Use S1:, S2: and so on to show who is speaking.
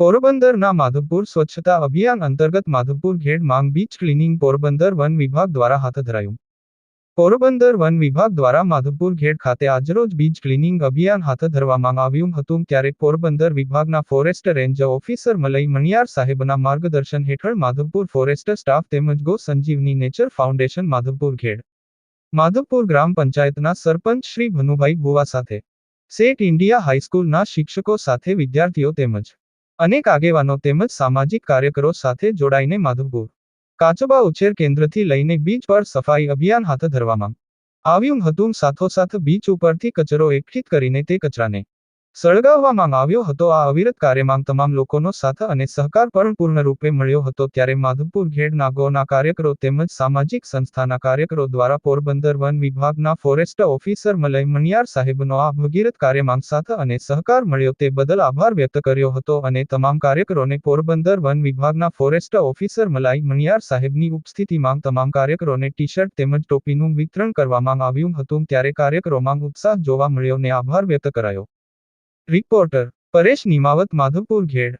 S1: પોરબંદરના માધવપુર સ્વચ્છતા અભિયાન અંતર્ગત માધવપુર ઘેડ માંગ બીચ ક્લિનિંગ પોરબંદર વન વિભાગ દ્વારા હાથ ધરાયું. પોરબંદર વન વિભાગ દ્વારા માધવપુર ઘેડ ખાતે આજરોજ બીચ ક્લિનિંગ અભિયાન હાથ ધરવામાં આવ્યું હતું ત્યારે પોરબંદર વિભાગના forest range officer Malai Maniyar સાહેબના માર્ગદર્શન હેઠળ માધવપુર ફોરેસ્ટ સ્ટાફ તેમજ go Sanjivani nature foundation Madhavpur Ghed, Madhavpur ગ્રામ પંચાયતના સરપંચ શ્રી ભનુભાઈ બુવા સાથે, સેટ ઇન્ડિયા હાઈસ્કૂલના શિક્ષકો સાથે વિદ્યાર્થીઓ તેમજ અનેક આગેવાનો તેમજ સામાજિક કાર્યકરો સાથે જોડાઈને માધવપુર કાચબા ઉછેર કેન્દ્રથી લઈને બીચ પર સફાઈ અભિયાન હાથ ધરવામાં આવ્યું હતું. સાથોસાથ બીચ ઉપરથી કચરો એકઠીત કરીને તે કચરાને સળગાવવામાં આવ્યો હતો આ અવિરત કાર્યમાં તમામ લોકોનો સાથ અને સહકાર પણ પૂર્ણ રૂપે મળ્યો હતો ત્યારે માધવપુર ઘેડ નાગોના કાર્યકરો તેમજ સામાજિક સંસ્થાના કાર્યકરો દ્વારા પોરબંદર વન વિભાગના ફોરેસ્ટ ઓફિસર મલય મણિયાર સાહેબનો આ ભગીરથ કાર્યમાં સાથ અને સહકાર મળ્યો તે બદલ આભાર વ્યક્ત કર્યો હતો અને તમામ કાર્યકરોને પોરબંદર વન વિભાગના ફોરેસ્ટ ઓફિસર મલાઈ મણિયાર સાહેબની ઉપસ્થિતિમાં તમામ કાર્યકરોને ટી શર્ટ તેમજ ટોપીનું વિતરણ કરવામાં આવ્યું હતું ત્યારે કાર્યકરોમાં ઉત્સાહ જોવા મળ્યો ને આભાર વ્યક્ત કરાયો. રિપોર્ટર પરેશ નિમાવત માધવપુર ઘેડ.